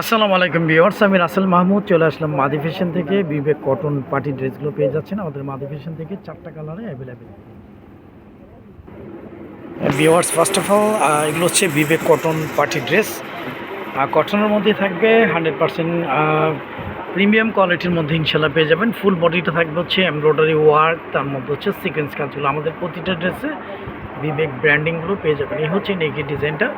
আসসালামু আলাইকুম ভিউয়ার্স, আমি রাসেল মাহমুদ, চলে আসলাম মাদি ফ্যাশন থেকে। বিবেক কটন পার্টি ড্রেসগুলো পেয়ে যাচ্ছেন আমাদের মাদি ফ্যাশন থেকে, চারটা কালারে available viewers first of all এগুলো হচ্ছে বিবেক কটন পার্টি ড্রেস। আর কটনের মধ্যে থাকবে হান্ড্রেড পার্সেন্ট প্রিমিয়াম কোয়ালিটির মধ্যে ইনশাল্লাহ পেয়ে যাবেন। ফুল বডিটা থাকবে হচ্ছে এমব্রয়ডারি ওয়ার্ক তার মধ্যে হচ্ছে সিকোয়েন্স কাজগুলো আমাদের প্রতিটা ড্রেসে বিবেক ব্র্যান্ডিংগুলো পেয়ে যাবেন। এই হচ্ছে নেকি ডিজাইনটা।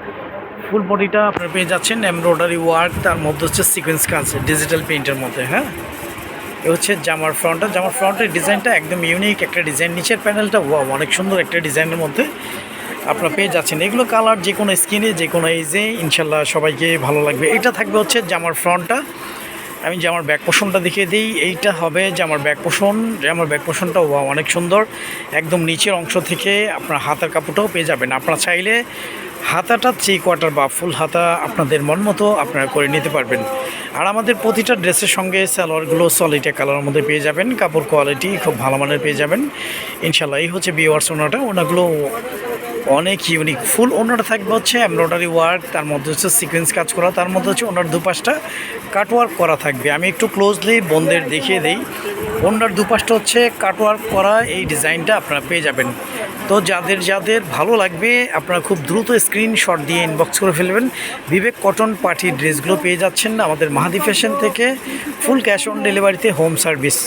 ফুল বডিটা আপনার পেয়ে যাচ্ছেন এমব্রয়ডারি ওয়ার্ক, তার মধ্যে হচ্ছে সিকোয়েন্স কাজ ডিজিটাল পেন্টের মধ্যে হ্যাঁ? এ হচ্ছে জামার ফ্রন্টটা। জামার ফ্রন্টের ডিজাইনটা একদম ইউনিক একটা ডিজাইন। নিচের প্যানেলটা অনেক সুন্দর একটা ডিজাইনের মধ্যে আপনারা পেয়ে যাচ্ছেন। এগুলো কালার যে কোনো স্কিনে যে কোনো এইজে ইনশাল্লাহ সবাইকে ভালো লাগবে। এটা থাকবে হচ্ছে জামার ফ্রন্টটা। আমি জামার ব্যাক পোষণটা দেখিয়ে দিই, এইটা হবে জামার ব্যাক পোষণ। জামার ব্যাক পোষণটা অনেক সুন্দর। একদম নিচের অংশ থেকে আপনার হাতার কাপড়টাও পেয়ে যাবেন। আপনারা চাইলে হাতাটা থ্রি কোয়ার্টার বা ফুল হাতা আপনাদের মন মতো আপনারা করে নিতে পারবেন। আর আমাদের প্রতিটা ড্রেসের সঙ্গে সালোয়ারগুলো সলিটা কালারের মধ্যে পেয়ে যাবেন। কাপড় কোয়ালিটি খুব ভালো মানের পেয়ে যাবেন। ইনশাল্লাহ এই হচ্ছে বিওয়ার্স ওনাটা ওনাগুলো অনেক ইউনিক ফুল ওনাটা থাকবে হচ্ছে এমব্রয়ডারি ওয়ার্ক তার মধ্যে হচ্ছে সিকোয়েন্স কাজ করা, তার মধ্যে হচ্ছে ওনার দুপাশটা কাটওয়ার্ক করা থাকবে। আমি একটু ক্লোজলি বন্ধের দেখিয়ে দিই। ওনার দুপাশটা হচ্ছে কাটওয়ার্ক করা এই ডিজাইনটা আপনারা পেয়ে যাবেন। তো যাদের যাদের ভালো লাগবে, আপনারা খুব দ্রুত স্ক্রিনশট দিয়ে ইনবক্স করে ফেলবেন। বিবেক কটন পার্টি ড্রেসগুলো পেয়ে যাচ্ছেন আমাদের মাহাদি ফ্যাশন থেকে। ফুল ক্যাশ অন ডেলিভারিতে হোম সার্ভিস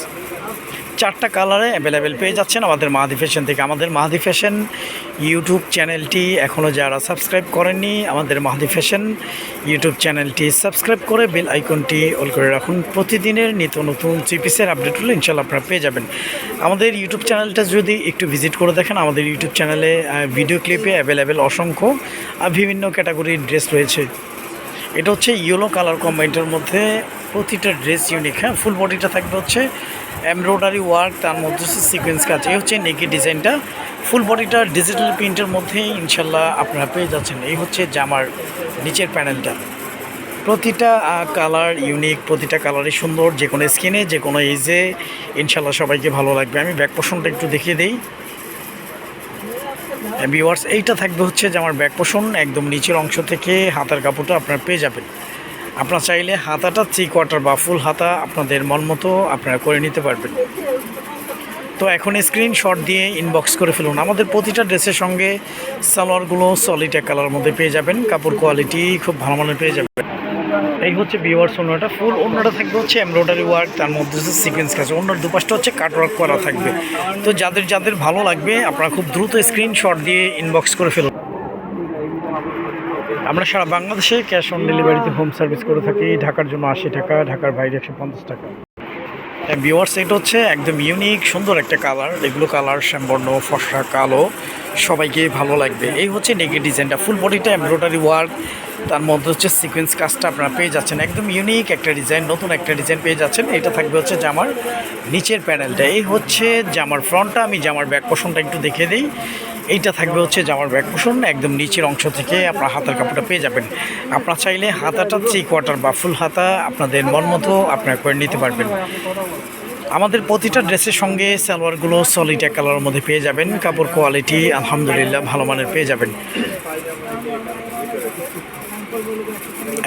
চারটা কালারে অ্যাভেলেবেল পেয়ে যাচ্ছেন আমাদের মাহাদি ফ্যাশন থেকে। আমাদের মাহাদি ফ্যাশন ইউটিউব চ্যানেলটি এখনও যারা সাবস্ক্রাইব করেননি, আমাদের মাহাদি ফ্যাশন ইউটিউব চ্যানেলটি সাবস্ক্রাইব করে বেল আইকনটি অল করে রাখুন। প্রতিদিনের নিত্য নতুন থ্রি পিসের আপডেটগুলো ইনশাল্লাহ আপনারা পেয়ে যাবেন। আমাদের ইউটিউব চ্যানেলটা যদি একটু ভিজিট করে দেখেন, আমাদের ইউটিউব চ্যানেলে ভিডিও ক্লিপে অ্যাভেলেবেল অসংখ্য, আর বিভিন্ন ক্যাটাগরির ড্রেস রয়েছে। এটা হচ্ছে ইয়েলো কালার কম্বাইন্ডের মধ্যে প্রতিটা ড্রেস ইউনিক হ্যাঁ ফুল বডিটা থাকবে হচ্ছে এমব্রয়ডারি ওয়ার্ক, তার মধ্যে হচ্ছে সিকোয়েন্স কাজ, এই হচ্ছে নেকি ডিজাইনটা। ফুল বডিটা ডিজিটাল প্রিন্টের মধ্যে ইনশাল্লাহ আপনারা পেয়ে যাচ্ছেন। এই হচ্ছে জামার নিচের প্যানেলটা প্রতিটা কালার ইউনিক প্রতিটা কালারই সুন্দর, যে কোনো স্কিনে যে কোনো এজে ইনশাল্লাহ সবাইকে ভালো লাগবে। আমি ব্যাক পোষণটা একটু দেখিয়ে দিই। ভিওয়ার্স এইটা থাকবে হচ্ছে যে আমার ব্যাক পোষণ একদম নিচের অংশ থেকে হাতার কাপড়টা আপনারা পেয়ে যাবেন। আপনারা চাইলে হাতাটা থ্রি কোয়ার্টার বা ফুল হাতা আপনাদের মন মতো আপনারা করে নিতে পারবেন। তো এখন স্ক্রিনশট দিয়ে ইনবক্স করে ফেলুন। আমাদের প্রতিটা ড্রেসের সঙ্গে সালোয়ারগুলো সলিড এক কালার মধ্যে পেয়ে যাবেন। কাপড় কোয়ালিটি খুব ভালো মানের পেয়ে যাবেন। এই হচ্ছে বিওয়ার্স অন্যটা। ফুল অন্যটা থাকবে হচ্ছে এমব্রয়ডারি ওয়ার্ক তার মধ্যে হচ্ছে সিকোয়েন্স কাজ। অন্যর দুপাশটা হচ্ছে কাট ওয়ার্ক করা থাকবে। তো যাদের যাদের ভালো লাগবে, আপনারা খুব দ্রুত স্ক্রিনশট দিয়ে ইনবক্স করে ফেলুন। আমরা সারা বাংলাদেশে ক্যাশ অন ডেলিভারিতে হোম সার্ভিস করে থাকি। ঢাকার জন্য আশি টাকা, ঢাকার বাইরে একশো পঞ্চাশ টাকা। ভিওয়ার্স এটা হচ্ছে একদম ইউনিক সুন্দর একটা কালার এগুলো কালার শ্যামবর্ণ, ফর্সা, কালো, সবাইকে ভালো লাগবে। এই হচ্ছে নেগি ডিজাইনটা ফুল বডিটা এমব্রয়ডারি ওয়ার্ক তার মধ্যে হচ্ছে সিকোয়েন্স কাজটা আপনারা পেয়ে যাচ্ছেন। একদম ইউনিক একটা ডিজাইন নতুন একটা ডিজাইন পেয়ে যাচ্ছেন। এটা থাকবে হচ্ছে জামার নিচের প্যানেলটা এই হচ্ছে জামার ফ্রন্টটা আমি জামার ব্যাক পোষণটা একটু দেখে দিই। এইটা থাকবে হচ্ছে জামার ব্যাগ পোষণ একদম নিচের অংশ থেকে আপনার হাতার কাপড়টা পেয়ে যাবেন। আপনার চাইলে হাতাটা থ্রি কোয়ার্টার বা ফুল হাতা আপনাদের মন মতো আপনারা করে নিতে পারবেন। আমাদের প্রতিটা ড্রেসের সঙ্গে সালোয়ারগুলো সলিড এক কালারের মধ্যে পেয়ে যাবেন। কাপড় কোয়ালিটি আলহামদুলিল্লাহ ভালো মানের পেয়ে যাবেন।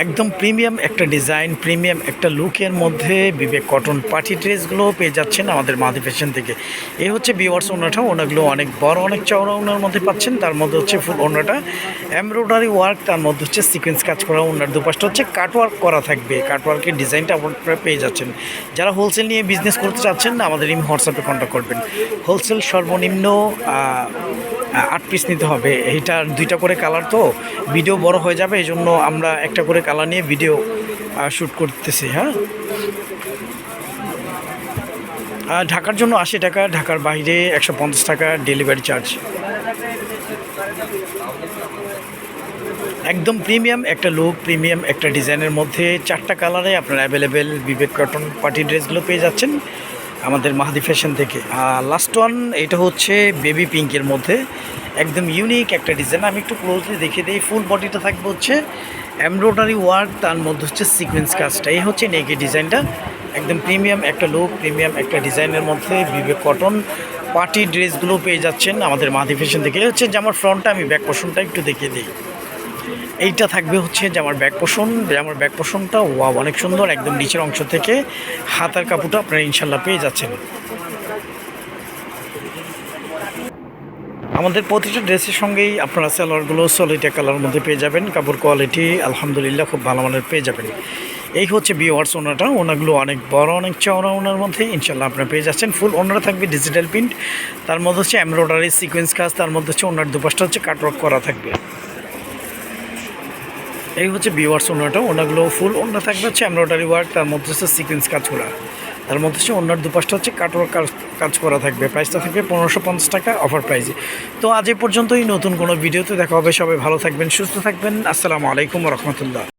একদম প্রিমিয়াম একটা ডিজাইন, প্রিমিয়াম একটা লুকের মধ্যে বিবেক কটন পার্টি ড্রেসগুলো পেয়ে যাচ্ছেন আমাদের মাদি ফ্যাশন থেকে। এই হচ্ছে বিওয়ার্স ওনাটা, ওনাগুলো অনেক বড়, অনেক চওড়া ওনার মধ্যে পাচ্ছেন, তার মধ্যে হচ্ছে ফুল ওনাটা। এমব্রয়ডারি ওয়ার্ক তার মধ্যে হচ্ছে সিকোয়েন্স কাজ করা ওনার দুপাশটা হচ্ছে কাটওয়ার্ক করা থাকবে কাটওয়ার্কের ডিজাইনটা আপনারা পেয়ে যাচ্ছেন। যারা হোলসেল নিয়ে বিজনেস করতে চাচ্ছেন, আমাদের এই হোয়াটসঅ্যাপে কন্ট্যাক্ট করবেন। হোলসেল সর্বনিম্ন আট পিস নিতে হবে। এইটার দুইটা করে কালার তো। ভিডিও বড় হয়ে যাবে এই জন্য আমরা একটা করে কালার নিয়ে ভিডিও শ্যুট করতেছি হ্যাঁ? ঢাকার জন্য আশি টাকা, ঢাকার বাইরে একশো পঞ্চাশ টাকা ডেলিভারি চার্জ একদম প্রিমিয়াম একটা লুক প্রিমিয়াম একটা ডিজাইনের মধ্যে চারটা কালারে আপনারা অ্যাভেলেবেল বিবেক কটন পার্টি ড্রেসগুলো পেয়ে যাচ্ছেন। আমাদের মাহাদি ফ্যাশন থেকে। আর লাস্ট ওয়ান এটা হচ্ছে বেবি পিঙ্কের মধ্যে। একদম ইউনিক একটা ডিজাইন আমি একটু ক্লোজলি দেখে দিই। ফুল বডিটা থাকবে হচ্ছে এমব্রয়ডারি ওয়ার্ক তার মধ্যে হচ্ছে সিকোয়েন্স কাজটা। এই হচ্ছে নেকি ডিজাইনটা একদম প্রিমিয়াম একটা লুক প্রিমিয়াম একটা ডিজাইনের মধ্যে বিবেক কটন। পার্টি ড্রেসগুলো পেয়ে যাচ্ছেন আমাদের মাহাদি ফ্যাশন থেকে। হচ্ছে যে আমার ফ্রন্টটা আমি ব্যাক পোর্শনটা একটু দেখিয়ে দিই। এইটা থাকবে হচ্ছে জামার ব্যাক পোষণ। জামার ব্যাক পোষণটা, ওয়াও, অনেক সুন্দর, একদম নিচের অংশ থেকে হাতার কাপড়টা আপনারা ইনশাল্লাহ পেয়ে যাচ্ছেন। আমাদের প্রতিটা ড্রেসের সঙ্গেই আপনারা সালোয়ারগুলো সলিটা কালার মধ্যে পেয়ে যাবেন। কাপড় কোয়ালিটি আলহামদুলিল্লাহ খুব ভালো মানের পেয়ে যাবেন। এই হচ্ছে বিওয়ার্স ওনাটা। ওনাগুলো অনেক বড়, অনেক চওড়া ওনার মধ্যে ইনশাল্লাহ আপনারা পেয়ে যাচ্ছেন। ফুল ওনারা থাকবে ডিজিটাল প্রিন্ট তার মধ্যে হচ্ছে এমব্রয়ডারি সিকোয়েন্স কাজ, তার মধ্যে হচ্ছে ওনার দুপাশটা হচ্ছে কাটওয়ার্ক করা থাকবে। এই হচ্ছে বিওয়ার্স ওনাটা ওনাগুলো ফুল ওনা থাকবে হচ্ছে এমব্রয়ডারি ওয়ার্ক তার মধ্যে হচ্ছে সিকোয়েন্স কাজ করা। তার মধ্যে হচ্ছে ওনার দুপাশটা হচ্ছে কাটওয়ার কাজ করা থাকবে। প্রাইসটা থাকবে পনেরোশো পঞ্চাশ টাকা অফার প্রাইসে তো আজ এ পর্যন্তই, নতুন কোনো ভিডিওতে দেখা হবে। সবাই ভালো থাকবেন, সুস্থ থাকবেন। আসসালামু আলাইকুম রহমতুল্লাহ।